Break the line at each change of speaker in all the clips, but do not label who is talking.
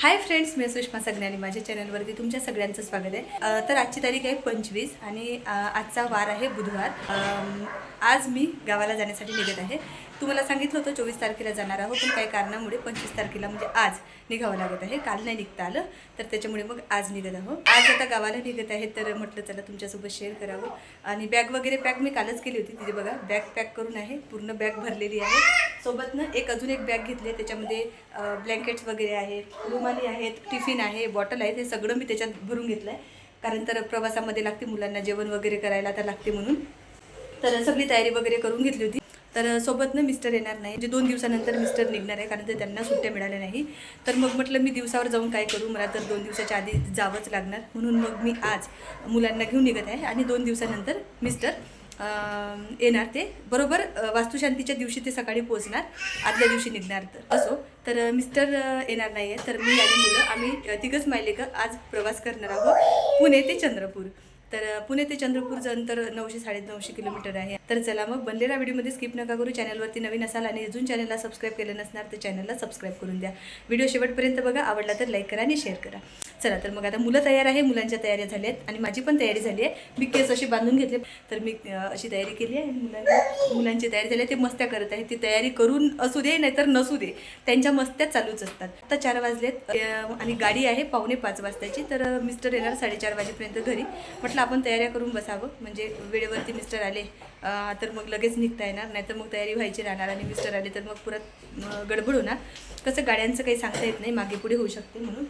Hi friends मी सुषमा सगळ्यांनी माझ्या चॅनलवरती तुमच्या सगळ्यांचं स्वागत आहे. तर आजची तारीख आहे पंचवीस आणि आजचा वार आहे बुधवार. आज मी गावाला जाण्यासाठी निघत आहे. तुम्हाला सांगितलं होतं चोवीस तारखेला जाणार आहोत पण काही कारणामुळे पंचवीस तारखेला म्हणजे आज निघावं लागत आहे. काल नाही निघता आलं तर त्याच्यामुळे मग आज निघत आहोत. आज आता गावाला निघत आहे तर म्हटलं चला तुमच्यासोबत शेअर करावं. आणि बॅग वगैरे पॅक मी कालच केली होती तिथे बघा बॅग पॅक करून आहे पूर्ण बॅग भरलेली आहे. सोबत ना एक अजून एक बॅग घेतली आहे त्याच्यामध्ये ब्लँकेट्स वगैरे आहेत रुमाली आहेत टिफिन आहे बॉटल आहेत हे सगळं मी त्याच्यात भरून घेतलं आहे कारण तर प्रवासामध्ये लागते मुलांना जेवण वगैरे करायला तर लागते म्हणून. तर सगळी तयारी वगैरे करून घेतली होती. तर सोबतनं मिस्टर येणार नाही. जे दोन दिवसानंतर मिस्टर निघणार आहे कारण तर त्यांना सुट्ट्या मिळाल्या नाही. तर मग म्हटलं मी दिवसावर जाऊन काय करू? मला तर दोन दिवसाच्या आधी जावंच लागणार. म्हणून मग मी आज मुलांना घेऊन निघत आहे आणि दोन दिवसानंतर मिस्टर येणार ते. बरोबर वास्तुशांतीच्या दिवशी ते सकाळी पोहोचणार. आदल्या दिवशी निघणार तर. असो. तर मिस्टर येणार नाही आहे तर मी आणि मुलं आम्ही तिघंच माहिले का आज प्रवास करणार आहोत. पुणे ते चंद्रपूर. तर पुणे ते चंद्रपूरचं अंतर नऊशे साडेनऊशे किलोमीटर आहे. तर चला मग बनलेल्या व्हिडिओमध्ये स्किप नका करू. चॅनलवरती नवीन असाल आणि अजून चॅनलला सबस्क्राईब केलं नसणार तर चॅनलला सबस्क्राईब करून द्या. व्हिडिओ शेवटपर्यंत बघा. आवडला तर लाईक करा आणि शेअर करा. चला तर मग आता मुलं तयार आहे. मुलांच्या तयाऱ्या झाल्या आहेत आणि माझी पण तयारी झाली आहे. मी केस अशी बांधून घेतले. तर मी अशी तयारी केली आहे. मुलांना मुलांची तयारी झाली आहे. ते मस्त्या करत आहे ती तयारी करून असू दे नाहीतर नसू दे. त्यांच्या मस्त्या चालूच असतात. आता चार वाजलेत. आणि गाडी आहे पावणे पाच वाजताची. तर मिस्टर येणार साडेचार वाजेपर्यंत घरी. म्हटलं आपण तयाऱ्या करून बसावं. म्हणजे वेळेवरती मिस्टर आले तर मग लगेच निघता येणार. नाहीतर मग तयारी व्हायची राहणार आणि मिस्टर आले तर मग परत गडबड होणार. कसं गाड्यांचं काही सांगता येत नाही मागे पुढे होऊ शकते म्हणून.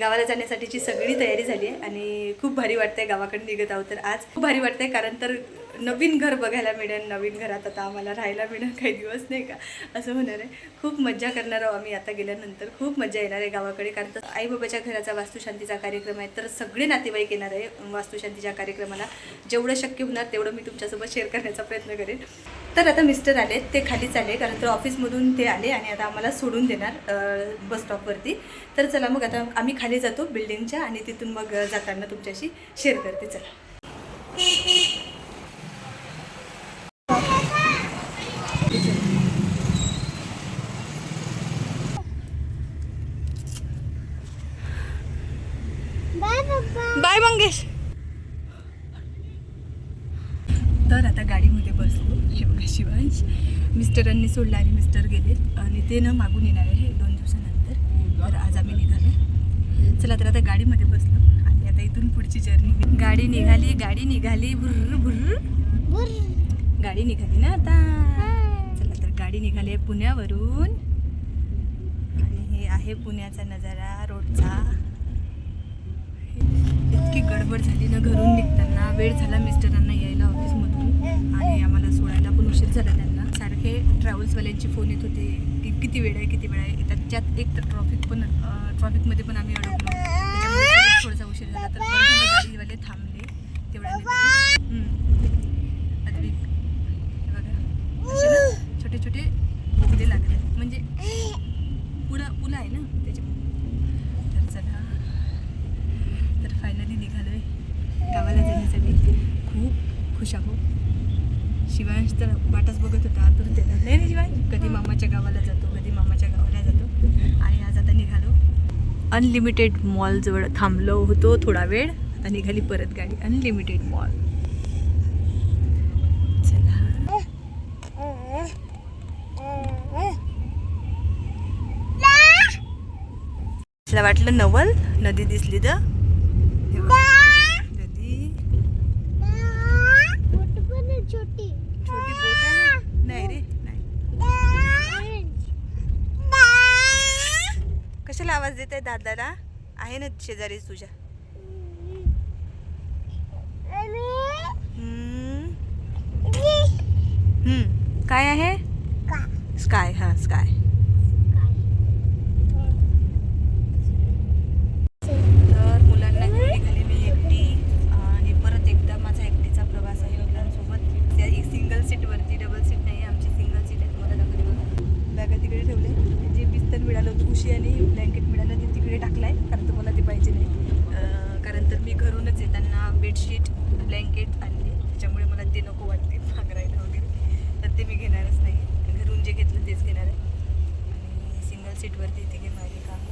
गावाला जाण्यासाठीची सगळी तयारी झाली आहे आणि खूप भारी वाटतंय गावाकडे निघत आहोत तर आज. खूप भारी वाटतंय कारण तर नवीन घर बघायला मिळेल नवीन घरात आता आम्हाला राहायला मिळेल काही दिवस नाही का? असं होणार आहे. खूप मज्जा करणार आहोत आम्ही आता गेल्यानंतर. खूप मज्जा येणार आहे गावाकडे कारण तर आईबाबाच्या घराचा वास्तुशांतीचा कार्यक्रम आहे. तर सगळे नातेवाईक येणार आहे वास्तुशांतीच्या कार्यक्रमाला. जेवढं शक्य होणार तेवढं मी तुमच्यासोबत शेअर करण्याचा प्रयत्न करेन. तर आता मिस्टर आले ते खालीच आले कारण तर ऑफिसमधून ते आले आणि आता आम्हाला सोडून देणार बस स्टॉपवरती तर चला मग आता आम्ही खाली जातो बिल्डिंगच्या आणि तिथून मग जाताना तुमच्याशी शेअर करते. चला. बाय मंगेश. तर आता गाडीमध्ये बसलो हे बघा शिवांश मिस्टरांनी सोडलं आणि मिस्टर गेले. आणि ते न मागून येणार आहे दोन दिवसानंतर. तर आज आम्ही निघालो. चला तर आता गाडीमध्ये बसलो. आणि आता इथून पुढची जर्नी गाडी निघाली गाडी निघाली. भुर्र भुर्र. गाडी निघाली ना आता. चला तर गाडी निघाली आहे पुण्यावरून. आणि हे आहे पुण्याचा नजारा रोडचा. इतकी गडबड झाली ना घरून निघताना. वेळ झाला मिस्टरांना यायला ऑफिसमधून आणि आम्हाला सोडायला पण उशीर झाला त्यांना. सारखे ट्रॅव्हल्सवाल्यांचे फोन येत होते. की किती वेळ आहे किती वेळ आहे. त्याच्यात एक तर ट्रॉफिक पण ट्रॉफिकमध्ये पण आम्ही अडकलो. थोडासा उशीर झाला. तर गाडीवाले थांबले. तेवढ्या छोटे छोटे दिले लागत म्हणजे पुढं पुलं आहे ना. त्याच्या तर चला तर फायनली निघालोय गावाला जाण्यासाठी खूप खुश आहो. शिवांश तर वाटच बघत होता आतुरतेनं नाही नाही शिवांश कधी मामाच्या गावाला जातो कधी मामाच्या गावाला जातो. आणि आज आता निघालो. अनलिमिटेड मॉलजवळ थांबलो होतो थोडा वेळ. आता निघाली परत गाडी. अनलिमिटेड मॉल चला. वाटलं नवल नदी दिसली तर हे बघ. नदी
छोटी
छोटी बोट आहे नाही रे नाही कशाला आवाज देत आहे दादाला? आहे ना शेजारी तुझ्या. काय आहे? स्काय हा स्काय तर मुलांना घेऊन निघाले मी एकटी आणि परत एकदा माझा एकटीचा प्रवास आहे मुलांसोबत त्या एक सिंगल सीटवरती डबल सीट नाही आहे आमची सिंगल सीट आहे तुम्हाला दाखवते बघा बॅगा तिकडे ठेवले जे बिस्तर मिळालं होतं उशी आणि ब्लँकेट मिळालं ते तिकडे टाकलं आहे कारण तुम्हाला ते पाहिजे नाही. कारण तर मी घरूनच येताना बेडशीट ब्लँकेट आणले. त्याच्यामुळे मला ते नको वाटते मागरायला वगैरे. तर ते मी घेणारच नाही. घरून जे घेतलं तेच घेणार आहे. आणि सिंगल सीटवरती तिघे आहे काम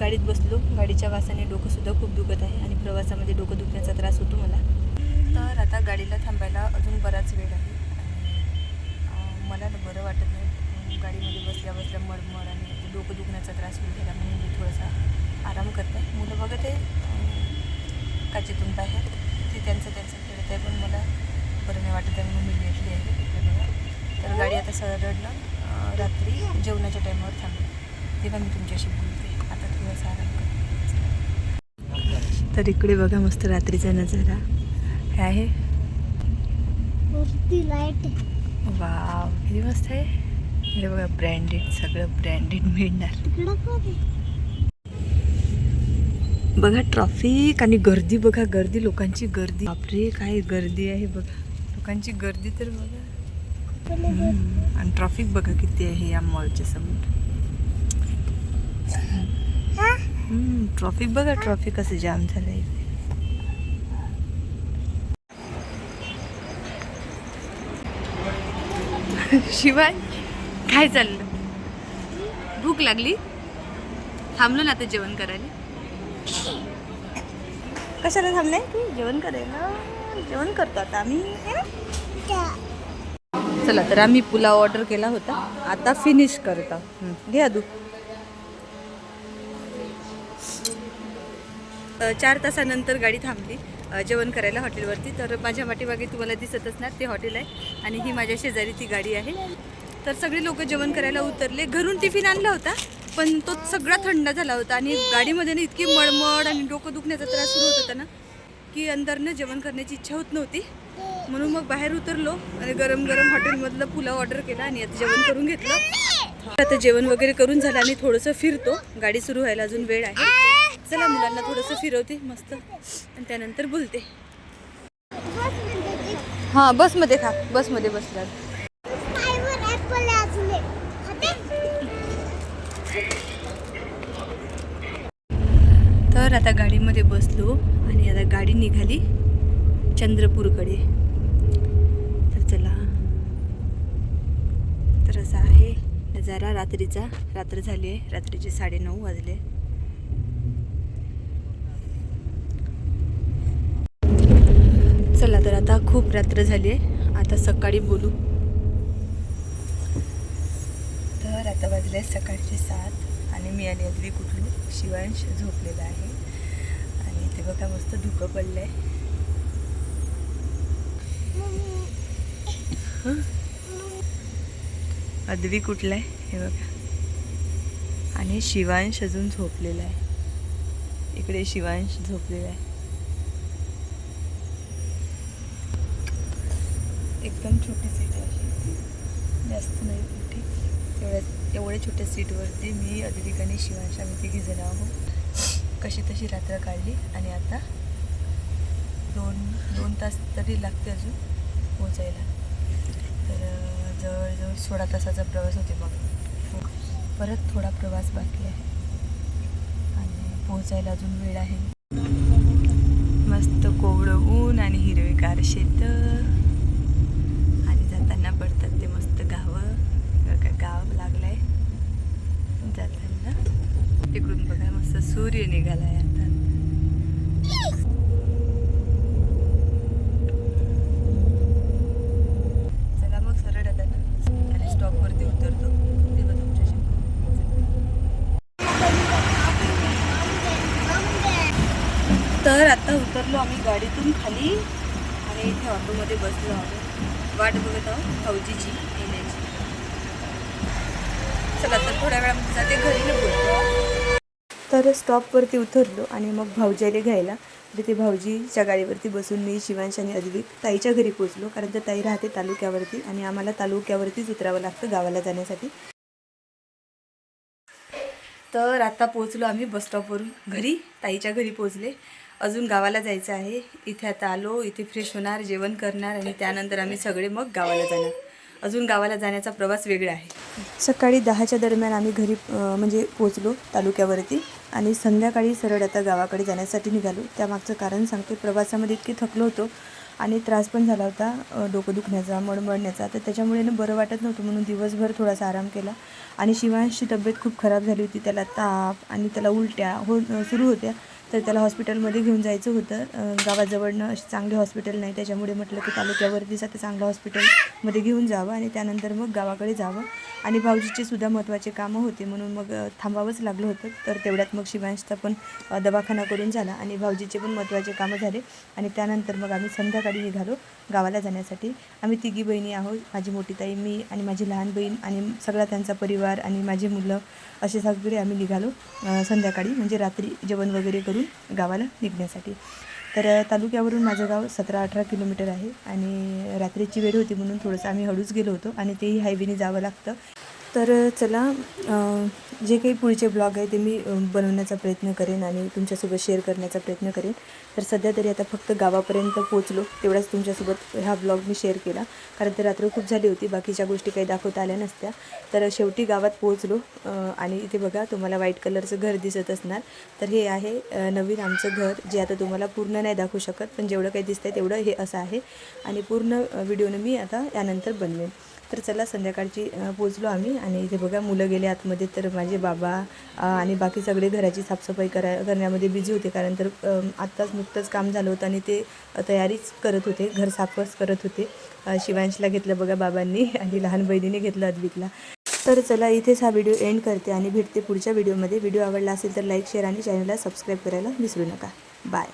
गाडीत बसलो. गाडीच्या वासाने डोकंसुद्धा खूप दुखत आहे आणि प्रवासामध्ये डोकं दुखण्याचा त्रास होतो मला. तर आता गाडीला थांबायला अजून बराच वेळ आहे. मला बरं वाटत नाही. गाडीमध्ये बसल्या बसल्या मळमळ आणि डोकं दुखण्याचा त्रास होईल गेला म्हणून मी थोडासा आराम करते. मुलं बघत आहे. काचेतून बाहेर ते त्यांचं त्यांचं खेळत आहे पण मला बरं नाही वाटत आहे म्हणून मी भेटली आहे तर गाडी आता अं, रात्री जेवणाच्या टाईमावर थांबली. तेव्हा मी तुमच्याशी बोलते. आता थोडासा आराम करते. तर इकडे बघा मस्त रात्रीचा नजारा. काय आहे?
लाइट
वाव किती मस्त आहे. हे बघा ब्रँडेड सगळं ब्रँडेड मिळणार. बघा ट्रॉफिक आणि गर्दी बघा गर्दी लोकांची गर्दी. बापरे काय गर्दी आहे बघा. लोकांची गर्दी तर बघा. आणि ट्रॉफिक बघा किती आहे या मॉलच्या समोर. ट्रॉफिक बघा ट्रॉफिक असं जाम झालंय. शिवाय काय चाललं? भूक लागली? थांबलो ना आता जेवण करायला. कशाला थांबले? तू जेवण करायला. जेवण करतो आता आम्ही चला तर आम्ही पुलाव ऑर्डर केला होता. आता फिनिश करता. घ्या दू चार तासानंतर गाडी थांबली. जेवण करायला हॉटेलवरती तर माझ्या पाठीमागे तुम्हाला दिसत असणार ते हॉटेल आहे. आणि ही माझ्या शेजारी ती गाडी आहे. तर सगळे लोक जेवण करायला उतरले. घरून टिफिन आणला होता पण तो सगळा थंड झाला होता आणि गाडीमध्ये ना इतकी मळमळ आणि डोकं दुखण्याचा त्रास सुरू होत होता ना की अंदरनं जेवण करण्याची इच्छा होत नव्हती. म्हणून मग बाहेर उतरलो आणि गरम गरम हॉटेलमधलं पुलाव ऑर्डर केला आणि आता जेवण करून घेतलं. आता जेवण वगैरे करून झालं आणि थोडंसं फिरतो. गाडी सुरू व्हायला अजून वेळ आहे. चला मुलांना थोडंसं फिरवते मस्त. आणि त्यानंतर बोलते.
बस मिनिटाची.
हां बसमध्ये खा. बसमध्ये बसला तर आता गाडीमध्ये बसलो आणि आता गाडी निघाली चंद्रपूरकडे. तर चला. तर असा आहे नजारा. रात्रीचा. रात्र झाली आहे. रात्रीचे साडेनऊ वाजले. चला तर आता खूप रात्र झाली आहे. आता सकाळी बोलू. तर आता वाजले सकाळचे सात. मी आणि अद्वी कुठून शिवांश झोपलेला आहे. आणि इथे बघा मस्त धुकं पडलं आहे अदवी कुठला आहे हे बघा. आणि शिवांश अजून झोपलेला आहे. इकडे शिवांश झोपलेला आहे. एकदम छोटी सीट आहे. जास्त नाही मोठी. तेवढ्या एवढ्या छोट्या सीटवरती मी अद्विक शिवांशा मी तिघी जण आहोत. कशी तशी रात्र काढली आणि आता दोन दोन तास तरी लागते अजून पोचायला तर जवळजवळ सोळा तासाचा प्रवास होते मग परत थोडा प्रवास बाकी आहे. आणि पोहोचायला अजून वेळ आहे. मस्त कोवळं ऊन आणि हिरवेगार शेत आणि जाताना पडतात ते मस्त गावं बघा गाव लागलंय जाताना तिकडून बघा मस्त सूर्य निघालाय आता. चला मग सरळ आता ना आणि स्टॉपवरती उतरतो. तेव्हा तुमच्याशी तर आता उतरलो आम्ही गाडीतून खाली आणि इथे ऑटोमध्ये बसलो आहोत. वाट बघत आहोत फौजीची येण्याची चला तर थोड्या वेळामध्ये जाते. घरी न बोलतो. तर स्टॉपवरती उतरलो आणि मग भाऊजाईला घ्यायला. तर ते भाऊजीच्या गाडीवरती बसून मी शिवांश आणि अद्विक ताईच्या घरी पोचलो कारण तर ताई राहते तालुक्यावरती आणि आम्हाला तालुक्यावरतीच उतरावं लागतं गावाला जाण्यासाठी. तर आता पोचलो आम्ही बसस्टॉपवरून घरी ताईच्या घरी पोचले अजून गावाला जायचं आहे. इथे आता आलो इथे फ्रेश होणार जेवण करणार आणि त्यानंतर आम्ही सगळे मग गावाला जाणार. अजून गावाला जाण्याचा प्रवास वेगळा आहे. सकाळी दहाच्या दरम्यान आम्ही घरी म्हणजे पोचलो तालुक्यावरती. आणि संध्याकाळी सरळ आता गावाकडे जाण्यासाठी निघालो. त्यामागचं कारण सांगते प्रवासामध्ये इतके थकलो होतो आणि त्रास पण झाला होता डोकं दुखण्याचा मळमळण्याचा. तर त्याच्यामुळे ना बरं वाटत नव्हतं म्हणून दिवसभर थोडासा आराम केला. आणि शिवांशची तब्येत खूप खराब झाली होती. त्याला ताप आणि त्याला उलट्या हो सुरू होत्या. तर त्याला हॉस्पिटलमध्ये घेऊन जायचं होतं. गावाजवळनं असे चांगले हॉस्पिटल नाही. त्याच्यामुळे म्हटलं की तालुक्यावरतीच आता चांगलं हॉस्पिटलमध्ये घेऊन जावं आणि त्यानंतर मग गावाकडे जावं. आणि भाऊजीचे सुद्धा महत्त्वाचे कामं होते. म्हणून मग थांबावंच लागलं होतं. तर तेवढ्यात मग शिवांशचा पण दवाखाना करून झाला आणि भाऊजीचे पण महत्त्वाचे कामं झाले. आणि त्यानंतर मग आम्ही संध्याकाळी निघालो गावाला जाण्यासाठी. आम्ही तिघी बहिणी आहोत. माझी मोठी ताई मी आणि माझी लहान बहीण आणि सगळा त्यांचा परिवार आणि माझी मुलं असे सगळे आम्ही निघालो संध्याकाळी. म्हणजे रात्री जेवण वगैरे करून गावाला निघण्यासाठी. तर तालुक्यावरून माझं गाव सतरा अठरा किलोमीटर आहे आणि रात्रीची वेळ होती म्हणून थोडंसं आम्ही हळूच गेलो होतो आणि तेही हायवेने जावं लागतं. तर चला जे काही पुढचे ब्लॉग आहे ते मी बनवण्याचा प्रयत्न करेन आणि तुमच्यासोबत शेअर करण्याचा प्रयत्न करेन. तर सध्या तरी आता फक्त गावापर्यंत पोचलो तेवढाच तुमच्यासोबत हा ब्लॉग मी शेअर केला. कारण तर रात्र खूप झाली होती बाकीच्या गोष्टी काही दाखवता आल्या नसत्या. तर शेवटी गावात पोचलो आणि इथे बघा तुम्हाला व्हाईट कलरचं घर दिसत असणार. तर हे आहे नवीन आमचं घर जे आता तुम्हाला पूर्ण नाही दाखवू शकत पण जेवढं काही दिसतंय तेवढं हे असं आहे. आणि पूर्ण व्हिडिओनं मी आता यानंतर बनवेन. तर चला संध्याकाळची पोचलो आम्ही. आणि इथे बघा मुलं गेले आतमध्ये. तर माझे बाबा आणि बाकी सगळे घराची साफसफाई करा करण्यामध्ये बिझी होते. कारण तर आत्ताच नुकतंच काम झालं होतं आणि ते तयारीच करत होते. घर साफच करत होते. शिवांशला घेतलं बघा बाबांनी आणि लहान बहिणीने घेतलं अद्विकला. तर चला इथेच हा व्हिडिओ एंड करते आणि भेटते पुढच्या व्हिडिओमध्ये. व्हिडिओ आवडला असेल तर लाईक शेअर आणि चॅनलला सबस्क्राईब करायला विसरू नका. बाय